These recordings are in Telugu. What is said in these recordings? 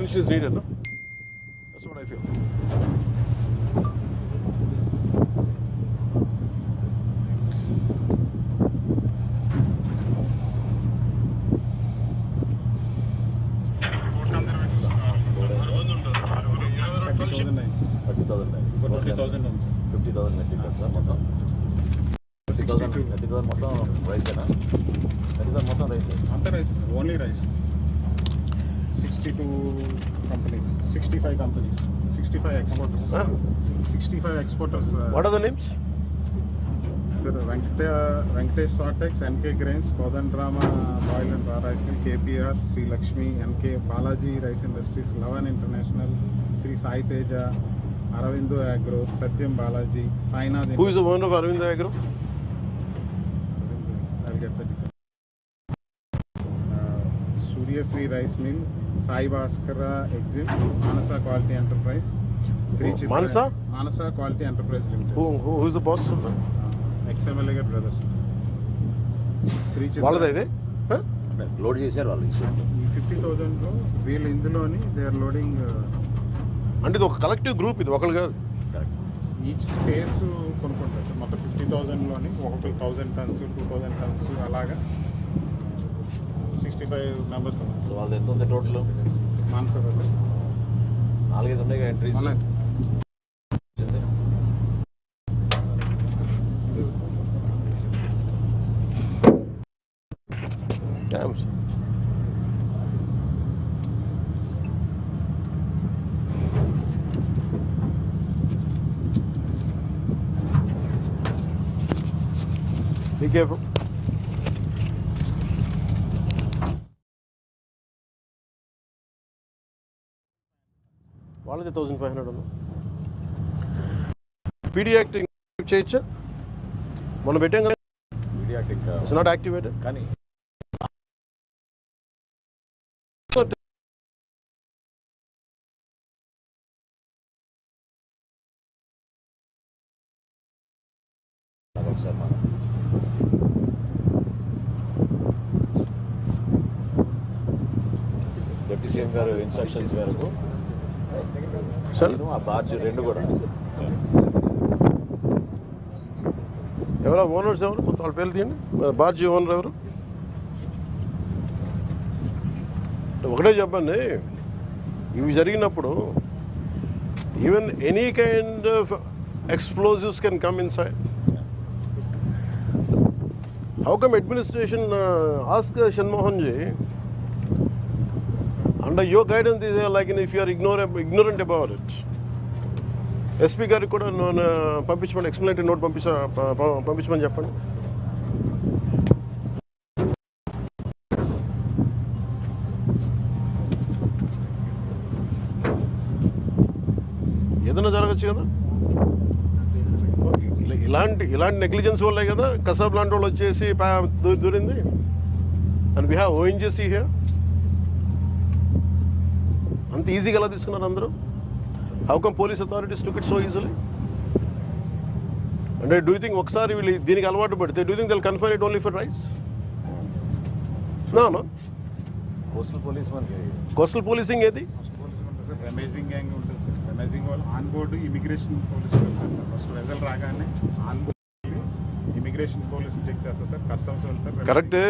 Finish is needed, no? That's what I feel. Thirty thousand twenty thousand ఉంది sir fifty thousand net ticket sir మొత్తం థర్టీ థౌసండ్ థర్టీ థౌసండ్ మొత్తం రైసేనా థర్టీ థౌసండ్ మొత్తం రైస్ అంతా rice only rice sixty two companies sixty five companies sixty five exporters Huh? Sixty five exporters What are the names? Sir Venkata Venkatesh Satex NK grains కోదన్ drama boil and raw rice mill KPR Shri Lakshmi NK Balaji rice industries Lavan international Shri Sai Teja Aurobindo agro Satyam Balaji Sainath Who is the owner of Arvind Agro? I'll get the details. Oh, Chitra- Manasa? Manasa Quality Enterprise Limited. Who, who, who is the boss of that? Uh, ex-MLA గారి brothers. శ్రీ వాళ్ళదా ఇది లోడ్ చేశారు వాళ్ళు ఈ ఫిఫ్టీ థౌజండ్లో వీళ్ళు ఇందులోని దే ఆర్ లోడింగ్ అంటే ఇది ఒక కలెక్టివ్ గ్రూప్ ఇది ఒకరు కాదు ఈచ్ స్పేస్ కొనుక్కుంటారు సార్ మొత్తం ఫిఫ్టీ థౌజండ్లోని ఒక thousand tons two thousand tons అలాగా సిక్స్టీ ఫైవ్ మెంబర్స్ ఉన్నారు సో వాళ్ళది ఎంత ఉంది టోటల్ మానసా సార్ నాలుగైదు ఉన్నాయి ఎంట్రీస్ ఉన్నాయి sir Damn. son. Be careful. వాళ్ళది థౌజండ్ ఫైవ్ హండ్రెడ్ ఉన్నా పీడియాక్టింగ్ చేయొచ్చా? మనం పెట్టాం కదా. ఇట్స్ నాట్ యాక్టివేటెడ్ కానీ డిప్యూటీ సీఎం గారు ఇన్స్ట్రక్షన్స్ మేరకు సార్. బార్జ్ రెండు కూడా. ఎవరా ఓనర్స్ ఎవరు? మొత్తం వాళ్ళ పేర్లు తీయండి. బార్జీ ఓనర్ ఎవరు? ఒకటే చెప్పండి. ఇవి జరిగినప్పుడు even any kind of explosives can come inside how come administration ask Shanmohan ji under your guidance is like if you're ignore ignorant about it SP గారికి కూడా నేను uh, పంపించమని ఎక్స్ప్లెనేటరీ నోట్ పంపించ పంపించమని చెప్పండి. ఏదైనా జరగచ్చు కదా? ఇలా- ఇలాంటి ఇలాంటి నెగ్లిజెన్స్ వల్లే కదా కసాబ్ లాంటి వాళ్ళు వచ్చేసి దూరింది. And we have ONGC here అంత ఈజీగా ఎలా తీసుకున్నారు అందరూ? How come police authorities took it so easily అంటే డూ థింక్ ఒకసారి వీళ్ళు దీనికి అలవాటు పడితే do think they'll confine it only for rights no coastal police మనకి కోస్టల్ పోలీసింగ్ ఏది? అమేజింగ్ గ్యాంగ్ ఉంటుంది సార్. అమేజింగ్ వాళ్ళు on board immigration police sir. First vessel రాగానే ఆన్ బోర్డు ఇమిగ్రేషన్ పోలీసులు చెక్ చేస్తారు సార్. కస్టమ్స్ వెళ్తారు కరెక్టే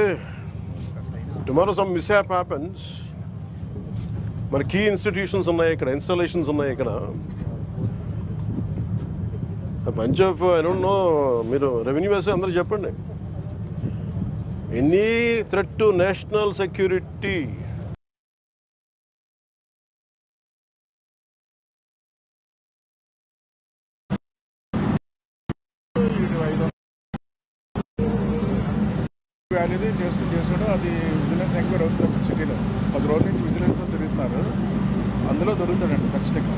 టుమారో సమ్ మిస్హ్యాప్ హ్యాపెన్స్ మన కీ ఇన్స్టిట్యూషన్స్ ఉన్నాయి ఇక్కడ ఇన్స్టాలేషన్స్ ఉన్నాయి ఇక్కడ. Bunch of I don't know మీరు రెవెన్యూ వేసే అందరూ చెప్పండి. Any threat to national security అనేది చేసుకుని చేసుకుంటూ అది విజిలెన్స్ ఎంక్వైరీ అవుతుంది సిటీలో. పది రోజుల నుంచి విజిలెన్స్ తిరుగుతున్నారు. అందులో దొరుకుతాడండి ఖచ్చితంగా.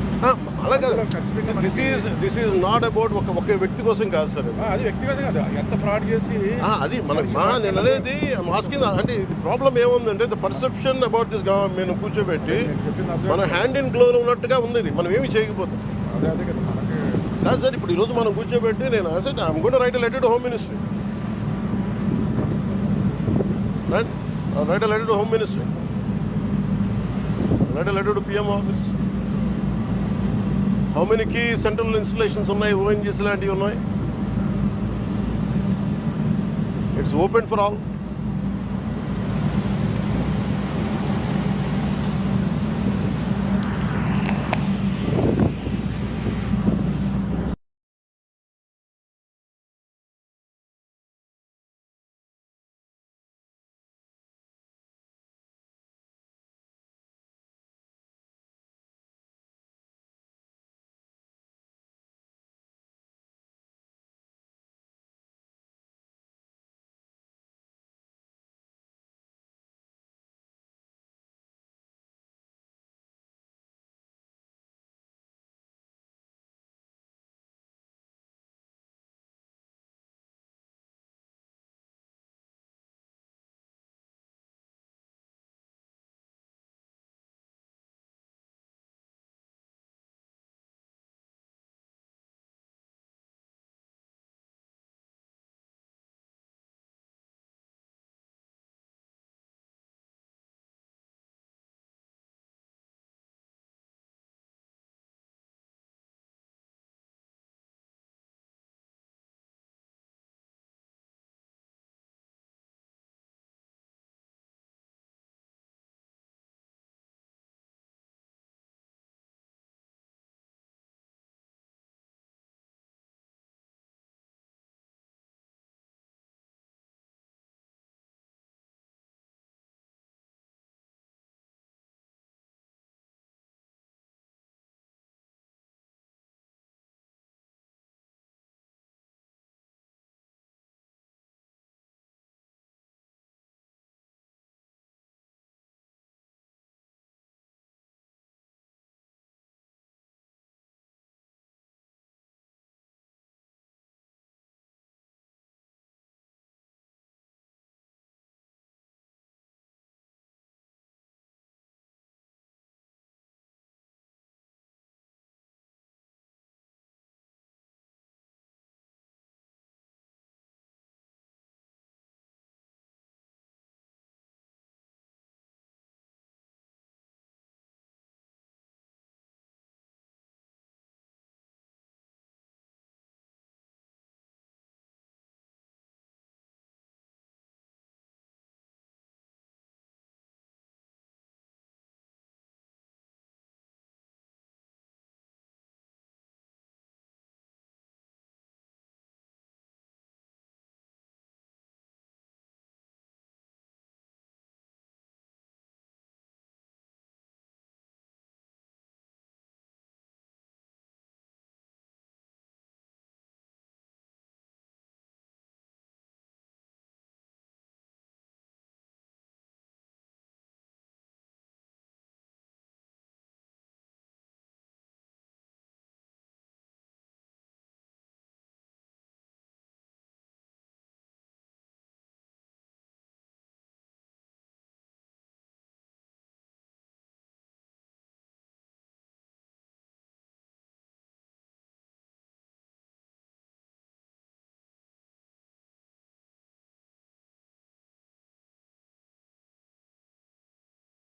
అలా కాదు. ఖచ్చితంగా this is this is not about ఒక ఒక వ్యక్తి కోసం కాదు సార్ అది. వ్యక్తిగతంగా కాదు. ఎంత ఫ్రాడ్ చేసి అది మన నేను అనేది మాస్కింగ్ అంటే ప్రాబ్లం ఏముందంటే ద పర్సెప్షన్ అబౌట్ దిస్ మేము కూర్చోబెట్టి మన హ్యాండ్ ఇన్ గ్లోలో ఉన్నట్టుగా ఉంది ఇది. మనం ఏమి చేయకపోతాం? కదా సార్ ఇప్పుడు ఈరోజు మనం కూర్చోబెట్టి నేను ఐమ్ కూడా write letter home ministry right right a write to home ministry Write a letter to PM office. How many key central installations ఉన్నాయి ఓఎన్జీసీ లాంటివి ఉన్నాయి ఇట్స్ ఓపెన్ ఫర్ ఆల్